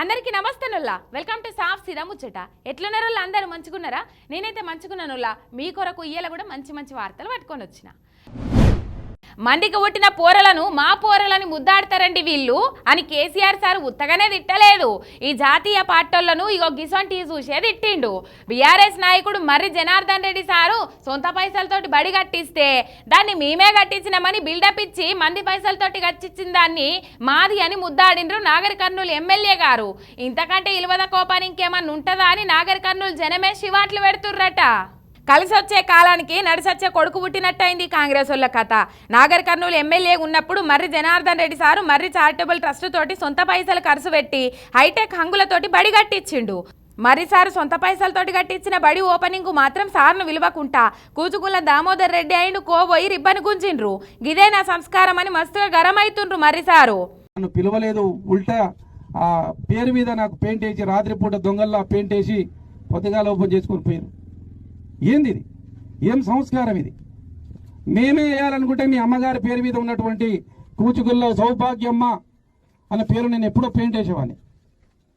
అందరికీ నమస్తేనుల్లా welcome to సాఫ్ సిరా ముచ్చట. ఎట్లున్నారో అందరూ మంచుకున్నారా నేనైతే మంచుకున్నానుల్లా మీ కొరకు ఇయ్యాల కూడా మంచి మంచి వార్తలు పట్టుకొని వచ్చిన. మందికి పుట్టిన పోరలను మా పోరలని ముద్దాడతారండి వీళ్ళు అని కేసీఆర్ సార్ ఉత్తగానే తిట్టలేదు. ఈ జాతీయ పార్టీలను ఇగో గిసొంటి చూసే తిట్టిండు. బీఆర్ఎస్ నాయకుడు మర్రి జనార్దన్ రెడ్డి సారు సొంత పైసలతోటి బడి కట్టిస్తే దాన్ని మేమే కట్టించినామని బిల్డప్ ఇచ్చి మంది పైసలతోటి కట్టించిన దాన్ని మాది అని ముద్దాడిండ్రు నాగర్ కర్నూలు ఎమ్మెల్యే గారు. ఇంతకంటే ఇలువద కోపాన్ని ఇంకేమన్నా ఉంటుందా అని నాగర్ కర్నూలు జనమే శివాట్లు పెడుతుర్రట. కలిసి వచ్చే కాలానికి నడిసొచ్చే కొడుకు పుట్టినట్టయింది కాంగ్రెస్ వాళ్ళ కథ. నాగర్ కర్నూలు ఎమ్మెల్యే ఉన్నప్పుడు Marri Janardhan Reddy sir Marri charitable trust తోటి సొంత పైసలు ఖర్చు పెట్టి హైటెక్ హంగులతోటి బడి కట్టించిండు మరి సారు సొంత పైసలతోటి కట్టించిన బడి ఓపెనింగ్ మాత్రం సార్ను విలువకుంటా. కూచుకుల దామోదర్ రెడ్డి అయిన కోబోయి రిబ్బన్ గుంజిండ్రు. గిదే నా సంస్కారం అని మస్తుగా గరమైతుండ్రు మరి సారు. నన్ను పిలవలేదు ఉల్టా ఆ పేరు మీద నాకు పెయింట్ వేసి రాత్రిపూట దొంగల్లా పెయింట్ వేసి పొద్దుగాల ఓపెన్ చేసుకుని పోయారు ఏంది ఇది? ఏం సంస్కారం ఇది? మేమే వేయాలనుకుంటే మీ అమ్మగారి పేరు మీద ఉన్నటువంటి కూచుగుల్లో సౌభాగ్యమ్మ అనే పేరు నేను ఎప్పుడో పెయింట్ వేసేవాడిని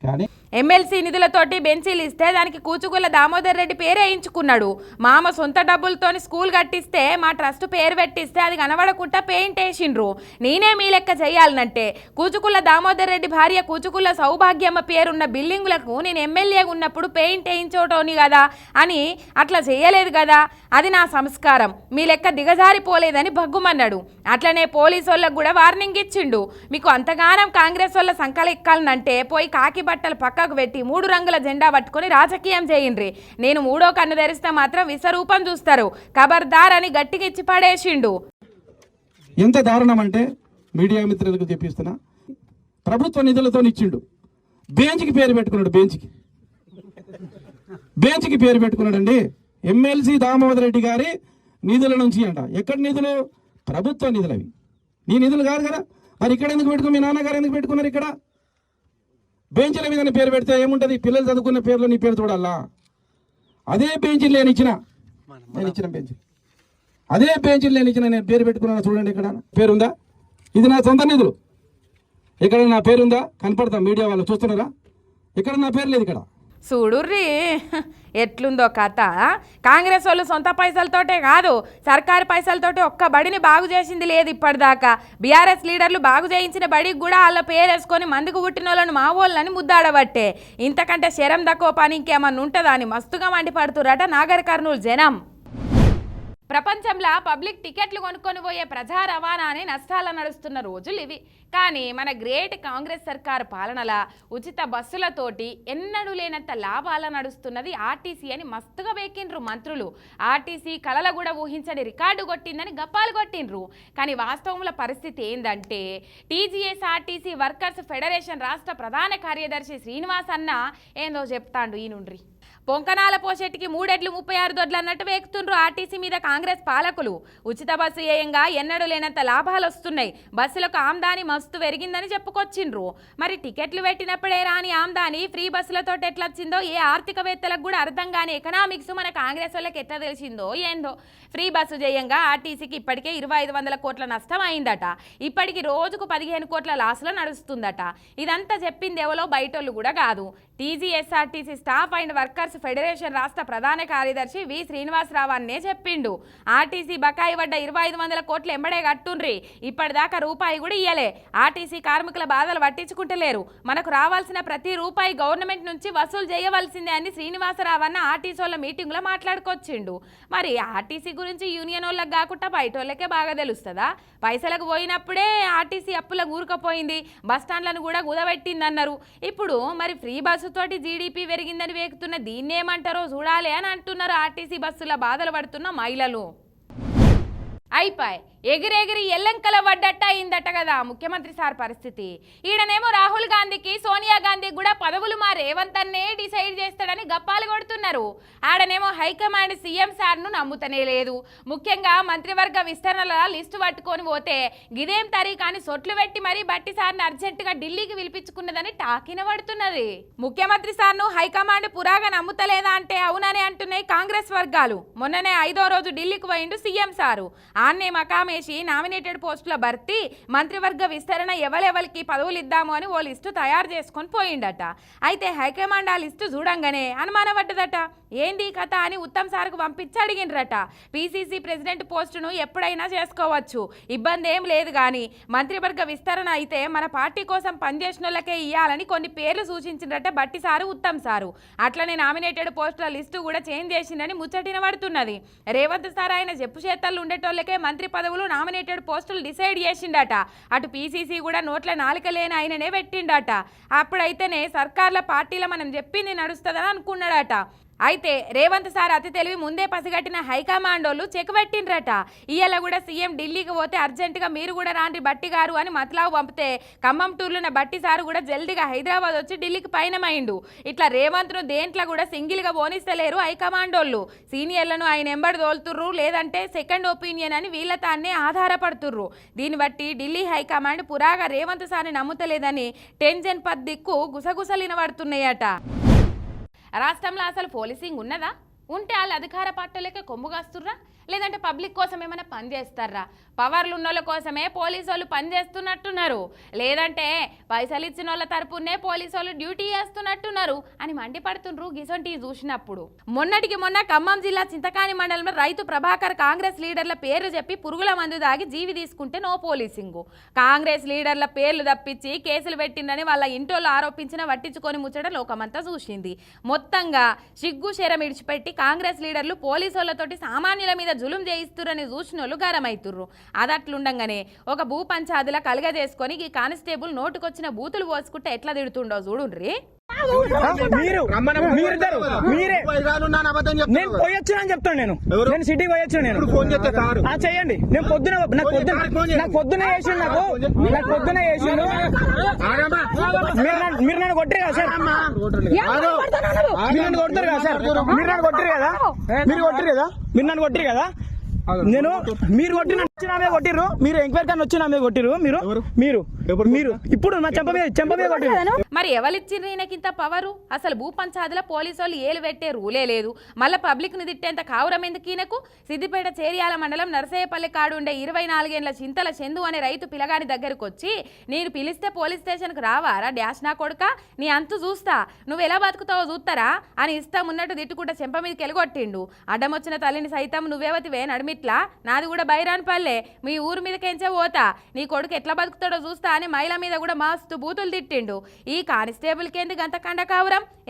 కానీ ఎమ్మెల్సీ నిధులతోటి బెంచీలు ఇస్తే దానికి కూచుకుల దామోదర్ రెడ్డి పేరు వేయించుకున్నాడు. మామ సొంత డబ్బులతోని స్కూల్ కట్టిస్తే మా ట్రస్ట్ పేరు పెట్టిస్తే అది కనబడకుండా పెయింట్ వేసిండ్రు. నేనే మీ లెక్క చేయాలనంటే కూచుకుల దామోదర్ రెడ్డి భార్య కూచుకుల సౌభాగ్యమ్మ పేరున్న బిల్డింగులకు నేను ఎమ్మెల్యే ఉన్నప్పుడు పెయింట్ వేయించోటోని కదా అని అట్లా చేయలేదు కదా. అది నా సంస్కారం. మీ లెక్క దిగజారిపోలేదని భగ్గుమన్నాడు. అట్లనే పోలీసు వాళ్ళకు కూడా వార్నింగ్ ఇచ్చిండు. మీకు అంతగానం కాంగ్రెస్ వాళ్ళ సంకలెక్కాలనంటే పోయి కాకి బట్టలు పక్క పక్కకు పెట్టి మూడు రంగుల జెండా పట్టుకొని రాజకీయం చేయండ్రి. నేను మూడో కన్ను తెరిస్తే మాత్రం విశ్వరూపం చూస్తారు. ఖబర్దార్ అని గట్టిగా ఇచ్చి పడేసిండు. ఎంత దారుణం అంటే మీడియా మిత్రులకు చెప్పిస్తున్నా. ప్రభుత్వ నిధులతో ఇచ్చిండు. బెంచ్కి పేరు పెట్టుకున్నాడు బెంచ్కి. బెంచ్కి పేరు పెట్టుకున్నాడండి. ఎమ్మెల్సీ దామోదర్ రెడ్డి గారి నిధుల నుంచి అంట. ఎక్కడ నిధులు? ప్రభుత్వ నిధులు అవి నీ నిధులు కాదు కదా. మరి ఇక్కడ ఎందుకు పెట్టుకుని మీ నాన్నగారు ఎందుకు పెట్టుకున్నారు ఇక్కడ? బెంచ్ల మీద పేరు పెడితే ఏముంటుంది? పిల్లలు చదువుకున్న పేర్లో నీ పేరు చూడాలా? అదే బెంచ్లు నేను ఇచ్చిన. నేను ఇచ్చిన బెంచ్ అదే బెంచ్లు నేను ఇచ్చిన నేను పేరు పెట్టుకున్నాను చూడండి ఇక్కడ. పేరుందా? ఇది నా సొంత నిధులు. ఇక్కడ నా పేరుందా? కనపడతా మీడియా వాళ్ళు చూస్తున్నారా? ఇక్కడ నా పేరు లేదు ఇక్కడ. చూడుర్రి. ఎట్లుందో కథ. కాంగ్రెస్ వాళ్ళు సొంత పైసలతోటే కాదు సర్కారు పైసలతోటి ఒక్క బడిని బాగు చేసింది లేదు ఇప్పటిదాకా. బీఆర్ఎస్ లీడర్లు బాగు చేయించిన బడికి కూడా వాళ్ళ పేరేసుకొని మందుకు పుట్టిన వాళ్ళని మా వాళ్ళని ముద్దాడబట్టే. ఇంతకంటే శరం తక్కువ పని ఇంకేమన్నా ఉంటుందా అని మస్తుగా మండిపడుతురట నాగర్ కర్నూలు జనం. ప్రపంచంలో పబ్లిక్ టికెట్లు కొనుక్కొని పోయే ప్రజా రవాణానే నష్టాల నడుస్తున్న రోజులు ఇవి. కానీ మన గ్రేట్ కాంగ్రెస్ సర్కారు పాలనల ఉచిత బస్సులతోటి ఎన్నడూ లేనంత లాభాల నడుస్తున్నది ఆర్టీసీ అని మస్తుగా వేకిండ్రు మంత్రులు. ఆర్టీసీ కలల కూడా ఊహించని రికార్డు కొట్టిందని గప్పాలు కొట్టిండ్రు. కానీ వాస్తవంలో పరిస్థితి ఏందంటే టీజీఎస్ ఆర్టీసీ వర్కర్స్ ఫెడరేషన్ రాష్ట్ర ప్రధాన కార్యదర్శి శ్రీనివాస్ అన్న ఏందో చెప్తాండు ఈ నుండ్రి పొంకనాల పోషెట్టికి మూడెడ్లు ముప్పై ఆరు దొడ్లు అన్నట్టు వేకుతుండ్రు ఆర్టీసీ మీద కాంగ్రెస్ పాలకులు. ఉచిత బస్సు ఏయంగా ఎన్నడూ లేనంత లాభాలు వస్తున్నాయి బస్సులకు ఆమ్దాని మస్తు పెరిగిందని చెప్పుకొచ్చిండ్రు. మరి టికెట్లు పెట్టినప్పుడే రాని ఆమ్దాని ఫ్రీ బస్సులతో ఎట్లొచ్చిందో ఏ ఆర్థికవేత్తలకు కూడా అర్థం కాని ఎకనామిక్స్ మన కాంగ్రెస్ వాళ్ళకి ఎట్లా తెలిసిందో ఏందో. ఫ్రీ బస్సు చేయంగా ఆర్టీసీకి ఇప్పటికే ఇరవై ఐదు వందల కోట్ల నష్టం అయిందట. ఇప్పటికి రోజుకు పదిహేను కోట్ల లాసులో నడుస్తుందట. ఇదంతా చెప్పింది ఎవలో బయటోళ్ళు కూడా కాదు. TGSRTC staff and workers federation రాష్ట్ర ప్రధాన కార్యదర్శి వి శ్రీనివాసరావు అన్నే చెప్పిండు. ఆర్టీసీ బకాయి పడ్డ ఇరవై ఐదు వందల కోట్లు ఎంబడే కట్టుండ్రి. ఇప్పటిదాకా రూపాయి కూడా ఇయ్యలే. ఆర్టీసీ కార్మికుల బాధలు పట్టించుకుంటలేరు మనకు రావాల్సిన ప్రతి రూపాయి గవర్నమెంట్ నుంచి వసూలు చేయవలసిందే అని శ్రీనివాసరావు అన్న ఆర్టీసీ వాళ్ళ మీటింగ్లో మాట్లాడుకొచ్చిండు. మరి ఆర్టీసీ గురించి యూనియన్ వాళ్ళకి కాకుండా బయట వాళ్ళకే బాగా తెలుస్తుందా? పైసలకు పోయినప్పుడే ఆర్టీసీ అప్పుల ఊరుకపోయింది. బస్ స్టాండ్లను కూడా కుదబెట్టింది అన్నారు ఇప్పుడు మరి ఫ్రీ బస్సుతోటి జీడిపి పెరిగిందని వేకుతున్న నిన్నేమంటారో చూడాలి అని అంటున్నారు ఆర్టీసీ బస్సుల బాధలు పడుతున్న మహిళలు. అయిపోయి. ఎగిరెగిరి ఎల్లంకల పడ్డట్ట అయిందట కదా ముఖ్యమంత్రి సార్ పరిస్థితి. ఈడనేమో రాహుల్ గాంధీకి సోనియా గాంధీ కూడా పదవులు మా రేవంత్ అన్నే డిసైడ్ చేస్తాడని గప్పాలు కొడుతున్నారు. ఆడనేమో హైకమాండ్ సీఎం సార్ను నమ్ముతనే లేదు. ముఖ్యంగా మంత్రివర్గ విస్తరణల లిస్టు పట్టుకొని పోతే గిదేం తరీకాని సొట్లు పెట్టి మరీ బట్టి సార్ని అర్జెంటుగా ఢిల్లీకి పిలిపించుకున్నదని టాకిన పడుతున్నది. ముఖ్యమంత్రి సార్ను హైకమాండ్ పురాగా నమ్ముతలేదా అంటే అవునని అంటున్నాయి కాంగ్రెస్ వర్గాలు. మొన్ననే ఐదో రోజు ఢిల్లీకి పోయిండు సీఎం సారు. ఆన్నే మకామేసి నామినేటెడ్ పోస్టుల భర్తీ మంత్రివర్గ విస్తరణ ఎవరెవరికి పదవులు ఇద్దాము అని ఓ లిస్టు తయారు చేసుకొని పోయిండట. అయితే హైకమాండ్ ఆ లిస్టు చూడంగానే అనుమానం పడ్డదట ఏంది కథ అని ఉత్తమ్ సార్కు పంపించి అడిగిండ్రట. పీసీసీ ప్రెసిడెంట్ పోస్టును ఎప్పుడైనా చేసుకోవచ్చు. ఇబ్బంది ఏం లేదు కానీ మంత్రివర్గ విస్తరణ అయితే మన పార్టీ కోసం పనిచేసిన వాళ్ళకే ఇవ్వాలని కొన్ని పేర్లు సూచించినట్ట బట్టి సారు ఉత్తమ్ సారు. అట్లనే నామినేటెడ్ పోస్టుల లిస్టు కూడా చేంజ్ చేసిందని ముచ్చటిన పడుతున్నది. రేవంత్ సార్ ఆయన చెప్పు చేతల్లో ఉండేటోళ్ళకే మంత్రి పదవులు నామినేటెడ్ పోస్టులు డిసైడ్ చేసిండట. అటు పీసీసీ కూడా నోట్ల నాలుక లేని ఆయననే పెట్టిండట. అప్పుడైతేనే సర్కార్ల పార్టీలో మనం చెప్పింది నడుస్తుందని అనుకున్నాడట. అయితే రేవంత్ సార్ అతి తెలివి ముందే పసిగట్టిన హైకమాండోళ్ళు చెక్ పెట్టిండ్రట ఇయ్యాల కూడా సీఎం ఢిల్లీకి పోతే అర్జెంటుగా మీరు కూడా రాండి బట్టి గారు అని మతలావు పంపితే ఖమ్మం టూర్లున్న బట్టి సారు కూడా జల్దిగా హైదరాబాద్ వచ్చి ఢిల్లీకి పయనమైండు. ఇట్లా రేవంత్ను దేంట్లో కూడా సింగిల్గా పోనిస్తలేరు హైకమాండోళ్ళు. సీనియర్లను ఆయన ఎంబడి తోలుతుర్రు లేదంటే సెకండ్ ఒపీనియన్ అని వీళ్ళ తాన్నే ఆధారపడుతుర్రు. దీన్ని బట్టి ఢిల్లీ హైకమాండ్ పురాగా రేవంత్ సార్ని నమ్ముతలేదని టెన్జన్ పద్ దిక్కు గుసగుసలినబడుతున్నాయట. రాష్ట్రంలో అసలు పోలీసింగ్ ఉన్నదా? ఉంటే వాళ్ళు అధికార పార్టీలకే కొమ్ము కాస్తుర్రా? లేదంటే పబ్లిక్ కోసం ఏమైనా పనిచేస్తారా పవర్లు ఉన్న వాళ్ళ కోసమే పోలీసు వాళ్ళు పనిచేస్తున్నట్టున్నారు లేదంటే పైసలు ఇచ్చిన వాళ్ళ తరపునే పోలీసు వాళ్ళు డ్యూటీ చేస్తున్నట్టున్నారు అని మండిపడుతుండ్రు గిసొంటి చూసినప్పుడు. మొన్నటికి మొన్న ఖమ్మం జిల్లా చింతకాని మండలంలో రైతు ప్రభాకర్ కాంగ్రెస్ లీడర్ల పేర్లు చెప్పి పురుగుల మందు దాగి జీవి తీసుకుంటే నో పోలీసింగు. కాంగ్రెస్ లీడర్ల పేర్లు తప్పించి కేసులు పెట్టిందని వాళ్ళ ఇంటోళ్ళు ఆరోపించిన పట్టించుకొని ముచ్చట లోకమంతా చూసింది. మొత్తంగా సిగ్గు శరం ఇడిచిపెట్టి కాంగ్రెస్ లీడర్లు పోలీసు వాళ్ళతోటి సామాన్యుల మీద జులుం చేయిస్తురని సూచనలు వాళ్ళు గరమైతుర్రు. అదట్లుండంగానే ఒక భూ పంచాదుల కలగజేసుకొని ఈ కానిస్టేబుల్ నోటుకొచ్చిన బూతులు పోసుకుంటే ఎట్లా తిడుతుండో చూడుండ్రీ? మీరు మీరిద్దరు మీరే నేను పోయొచ్చు అని చెప్తాను నేను నేను సిటీకి పోయొచ్చు నేను ఫోన్ చేస్తే కారు ఆ, చేయండి నేను పొద్దున నాకు పొద్దున ఫోన్ నాకు పొద్దున చేసిండు నాకు నాకు పొద్దున చేసిండు మీరు నన్ను- మీరు నన్ను కొట్టరు కదా సార్ మీరు నన్ను కొడతారు కదా సార్ మీరు నన్ను కొట్టరు కదా మీరు కొట్టరు కదా మీరు నన్ను కొట్టరు కదా నేను మీరు కొట్టిన వచ్చిన మీద కొట్టిర్రు? మీరు ఎంక్వైరీ కానీ వచ్చిన మీద కొట్టిర్రు? మీరు? ఎవరు? మీరు? మీరు? ఇప్పుడు నా చెంప మీద చెంప మీద కొట్టిర్రు. మరి ఎవరిచ్చిండ్రు ఈయనకింత పవరు అసలు భూ పంచాదుల పోలీసు వాళ్ళు ఏలు పెట్టే రూలే లేదు. మళ్ళీ పబ్లిక్ని తిట్టేంత కావురం ఎందుకు ఈయనకు? సిద్దిపేట చేరియాల మండలం నరసయ్యపల్లి కాడు ఉండే ఇరవై నాలుగేళ్ళ చింతల చందు అనే రైతు పిల్లగాని దగ్గరకు వచ్చి నేను పిలిస్తే పోలీస్ స్టేషన్కి రావారా? డాష్ నా కొడుక? నీ అంతు చూస్తా. నువ్వు ఎలా బతుకుతావో చూస్తారా అని ఇస్తాం ఉన్నట్టు తిట్టుకుంటే చెంప మీదకి ఎలుగొట్టిండు అడ్డం వచ్చిన తల్లిని సైతం నువ్వేవతివే నడిమిట్లా? నాది కూడా బైరాన్ పల్లె మీ ఊరు మీదకెంచే పోతా. నీ కొడుకు ఎట్లా బతుకుతాడో చూస్తా అని మహిళ మీద కూడా మస్తు బూతులు తిట్టిండు. ఈ కానిస్టేబుల్కి ఎందుకు అంత కండ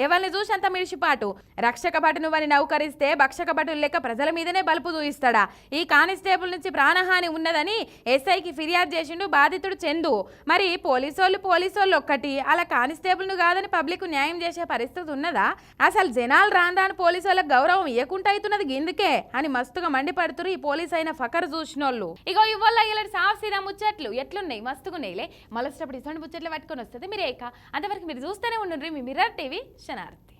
ఎవరిని చూసి అంత మిడిసిపాటు? రక్షక భటు నువ్వని నౌకరిస్తే భక్షక భటులు లెక్క ప్రజల మీదనే బలుపు చూయిస్తాడా ఈ కానిస్టేబుల్ నుంచి ప్రాణహాని ఉన్నదని ఎస్ఐకి ఫిర్యాదు చేసిండు బాధితుడు చందు. మరి పోలీసోళ్ళు పోలీసోళ్ళు ఒక్కటి అలా కానిస్టేబుల్ను కాదని పబ్లిక్ న్యాయం చేసే పరిస్థితి ఉన్నదా? అసలు జనాలు రాను పోలీసు వాళ్ళకి గౌరవం ఇవ్వకుండా అవుతున్నది గిందుకే అని మస్తుగా మండిపడుతురు ఈ పోలీస్ అయిన ఫకర్ చూసినోళ్ళు. ఇగో ఇవ్వాల ఇలాంటి సాఫ్ సీదా ముచ్చట్లు ఎట్లున్నాయి? మస్తుగున్నాయిలే. మళ్ళొచ్చినప్పుడు ఇటువంటి ముచ్చట్లు పట్టుకొని వస్తుంది మీరు ఏక అంతవరకు మీరు చూస్తూనే ఉండండి మీ మిర్రర్ టీవీ శనార్థి